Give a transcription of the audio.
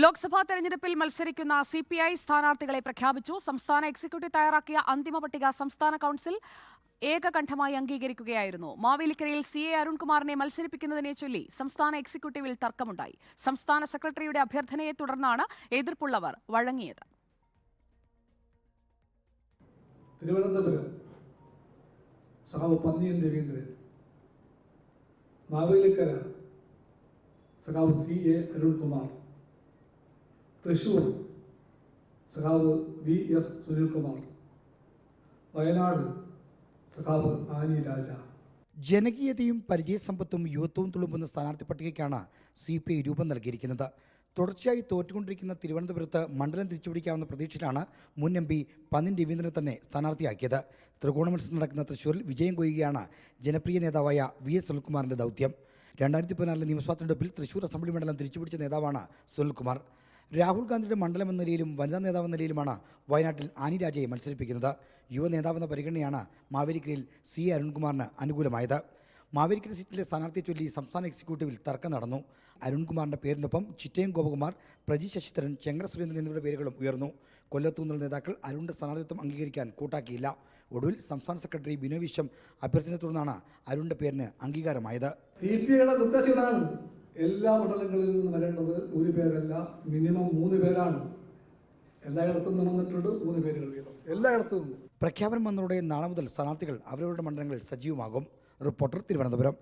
ലോക്സഭാ തെരഞ്ഞെടുപ്പിൽ മത്സരിക്കുന്ന C P I സ്ഥാനാർത്ഥികളെ പ്രഖ്യാപിച്ചു. സംസ്ഥാന എക്സിക്യൂട്ടീവ് തയ്യാറാക്കിയ അന്തിമ പട്ടിക സംസ്ഥാന കൗൺസിൽ ഏകകണ്ഠമായി അംഗീകരിക്കുകയായിരുന്നു. മാവേലിക്കരയിൽ സി എ അരുൺകുമാറിനെ മത്സരിപ്പിക്കുന്നതിനെ ചൊല്ലി സംസ്ഥാന എക്സിക്യൂട്ടീവിൽ തർക്കമുണ്ടായി. സംസ്ഥാന സെക്രട്ടറിയുടെ അഭ്യർത്ഥനയെ തുടർന്നാണ് എതിർപ്പുള്ളവർ വഴങ്ങിയത്. തിരുവനന്തപുരം സഹാവ് പന്നിയൻ സഖാവ് സി എ അരുൺകുമാർ തൃശൂർ സഖാവ് വി എസ് സുനിൽകുമാർ. വയനാട് സഖാവ് ആനി രാജ. ജനകീയതയും പരിചയസമ്പത്തും യുവത്വവും തുളുമ്പുന്ന സ്ഥാനാർത്ഥി പട്ടികയ്ക്കാണ് സി പി ഐ രൂപം നൽകിയിരിക്കുന്നത്. തുടർച്ചയായി തോറ്റുകൊണ്ടിരിക്കുന്ന തിരുവനന്തപുരത്ത് മണ്ഡലം തിരിച്ചുപിടിക്കാവുന്ന പ്രതീക്ഷയിലാണ് മുൻ എം പി പന്നിൻ രവീന്ദ്രനെ തന്നെ സ്ഥാനാർത്ഥിയാക്കിയത്. ത്രികോണ മത്സരം നടക്കുന്ന തൃശൂരിൽ വിജയം കൊയ്യുകയാണ് ജനപ്രിയ നേതാവായ വി എസ് സുനിൽകുമാറിന്റെ ദൗത്യം. രണ്ടായിരത്തി പതിനാറിലെ നിയമസഭാ തെരഞ്ഞെടുപ്പിൽ തൃശൂർ അസംബ്ലി മണ്ഡലം തിരിച്ചുപിടിച്ച നേതാവാണ് സുനിൽകുമാർ. രാഹുൽ ഗാന്ധിയുടെ മണ്ഡലം എന്ന നിലയിലും വനിതാ നേതാവ് എന്ന നിലയിലുമാണ് വയനാട്ടിൽ ആനി രാജയെ മത്സരിപ്പിക്കുന്നത്. യുവ നേതാവെന്ന പരിഗണനയാണ് മാവേലിക്കരയിൽ സി അരുൺകുമാറിന് അനുകൂലമായത്. മാവേലിക്കര സീറ്റിലെ സ്ഥാനാർത്ഥിയെ ചൊല്ലി സംസ്ഥാന എക്സിക്യൂട്ടീവിൽ തർക്കം നടന്നു. അരുൺകുമാറിന്റെ പേരിനൊപ്പം ചിറ്റയം ഗോപകുമാർ പ്രജി ശശിധരൻ ചെങ്കര സുരേന്ദ്രൻ എന്നിവരുടെ പേരുകളും ഉയർന്നു. കൊല്ലത്തു നേതാക്കൾ അരുണിന്റെ സ്ഥാനാർത്ഥിത്വം അംഗീകരിക്കാൻ കൂട്ടാക്കിയില്ല. ഒടുവിൽ സംസ്ഥാന സെക്രട്ടറി ബിനോയ് വിശ്വം അഭ്യർത്ഥനയെ തുടർന്നാണ് അരുണിന്റെ പേരിന് അംഗീകാരമായത്. സി പി ഐയുടെ എല്ലാ മണ്ഡലങ്ങളിൽ നിന്ന് വരേണ്ടത് ഒരു പേരല്ല മിനിമം മൂന്ന് പേരാണ്. എല്ലായിടത്തും നിന്ന് വന്നിട്ടുണ്ട് മൂന്ന് പേരുകൾ വീതം എല്ലായിടത്തു നിന്നും. പ്രഖ്യാപനം വന്നതോടെ നാളെ മുതൽ സ്ഥാനാർത്ഥികൾ അവരവരുടെ മണ്ഡലങ്ങളിൽ സജീവമാകും. റിപ്പോർട്ടർ തിരുവനന്തപുരം.